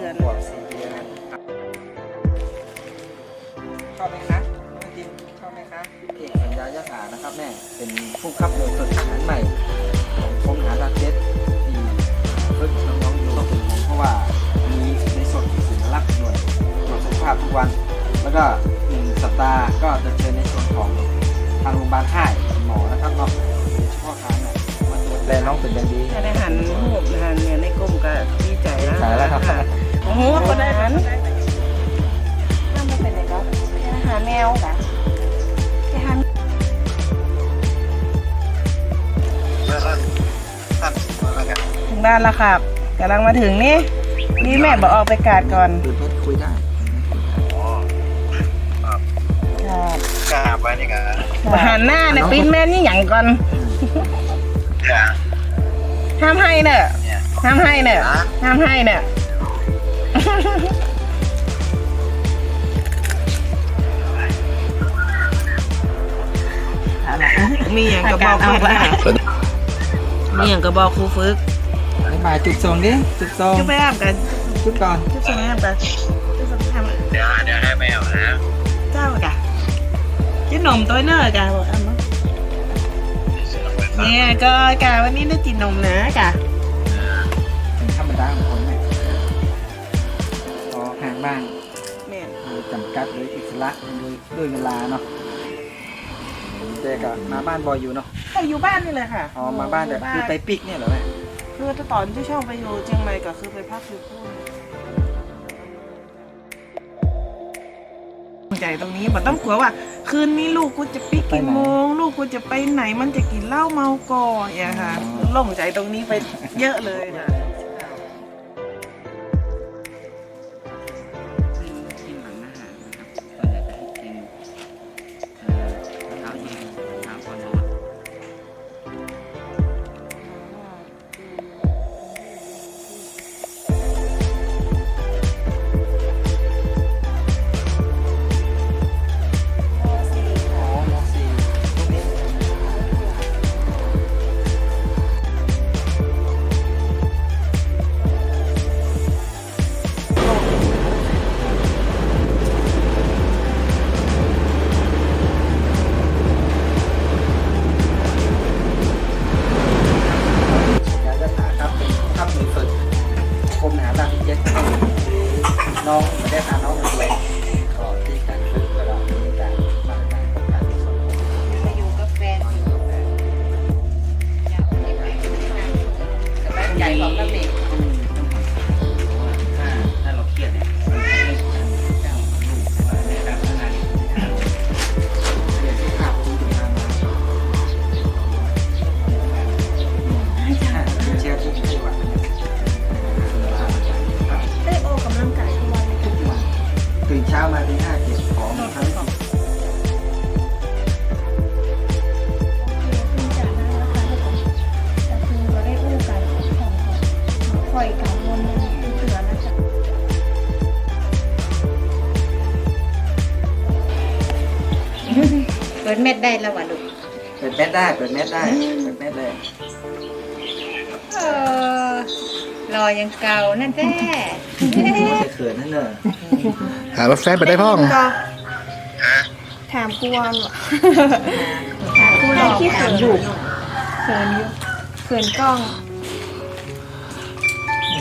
เดือน ขวบสี่เดือนชอบไหมคะน้องชอบไหมคะเอกสัญญายะสานะครับแม่ เป็นผู้ขับเรือสดอาหาใหม่ของกรมหาราชเจ็ดปีเพื่อนน้องๆอยู่ก็เป็นผมเพราะว่ามีในสดสินลักษณ์หน่วยตรวจสุขภาพทุกวัน แล้วก็หนึ่งสัปดาห์ก็จะเชิญในส่วนของทางโรงพยาบาลค่ายหมอนะครับเนาะเฉพาะทางเนี่ยมาดูแลน้องเป็นอย่างดี จะไหัน บ้านแล้วครับกำลังมาถึงนี่นี่แม่บอกออกไปกาดก่อนคือเพชรคุยได้ครับกราบไว้นี่กันมาหันหน้าเนี่ยปิ้นแม่นี่หยังก่อนอย่าห้ามให้เนอะเนี่ยห้ามให้เนอะฮะห้ามให้เนอะมีอย่างกระบอกครูฝึกมีอย่างกระบอกครูฝึก บายบายจุดส่งดิจุดส่งจุ๊บไปอาบกันจุดก่อนจุ๊บส่งให้อาบกันจุ๊บส่งให้อาบกันเดี๋ยวเดี๋ยวให้แมวนะเจ้ากะกินนมตัวเนอะกะบอกอันเนาะเนี่ยก็กะวันนี้ได้กินนมนะกะเป็นธรรมดาของคนเนี่ยพอห่างบ้างแม่นโดยจำกัดโดยอิสระโดยด้วยเวลาเนาะแต่ก็มาบ้านบ่อยอยู่เนาะเขาอยู่บ้านนี่เลยค่ะอ๋อมาบ้านแต่คือไปปิกเนี่ยเหรอแม่ คือตอนที่ช่องไปอยู่เชียงใหม่ก็คือไปพักอยู่พูนใจตรงนี้มันต้องกลัวว่า คืนนี้ลูกกูจะปิกกี่โมง ลูกกูจะไปไหนมันจะกินเหล้าเมาก่ออย่างค่ะหลงใจตรงนี้ไปเยอะเลยค่ะ ปิดเม็ดได้แล้ววะลูกเปิดแมสได้เปิดแมสได้เปิดแมสเลยเออรอยังเก่านั่นแท้เขินนั่นเนอะหารถแฟนไปได้พ่องก็ถามกวนว่ะถามกูหลอกถามอยู่เขินอยู่เขินกล้อง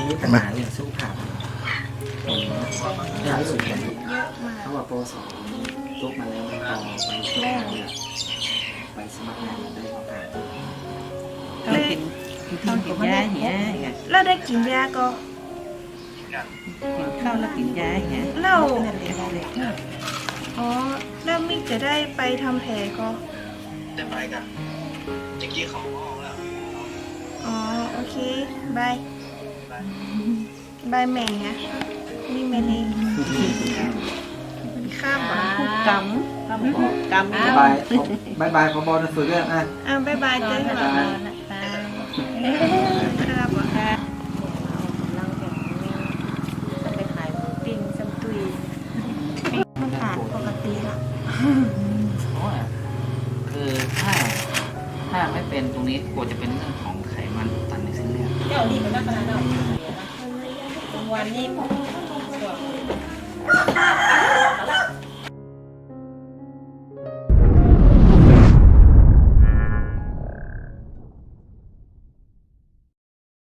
มีปัญหาเรื่องสุขภาพยากสุดเลยเยอะมากเขาว่าโปรสอง จบมาแล้วพอไปสมัครงานเนี่ยไปสมัครงานได้โอกาสต้องกินต้องกินยาเหี้ยอย่างเงี้ยแล้วได้กินยาก็กินข้าวแล้วกินยาอย่างเงี้ยแล้วนั่นเองเลยอ๋อแล้วมิกจะได้ไปทำแผลก็จะไปกันจะกี้ของห้องแล้วอ๋อโอเคบายบายแม่ฮะนี่แม่นี่ ข้ามบ่ผู้กำกำกำบายบายบายบายพอบอลฝึกเรื่องอะอะบายบายเจ้าค่ะบ๊ายบายครับบ่ต้องไปขายหมูปิ้งซัมตุยมันผ่านปกติละคือถ้าถ้าไม่เป็นตรงนี้กลัวจะเป็นเรื่องของไขมันอุดตันในเส้นเลือดเจ้าดีมันน่าขนาดนั้นวันนี้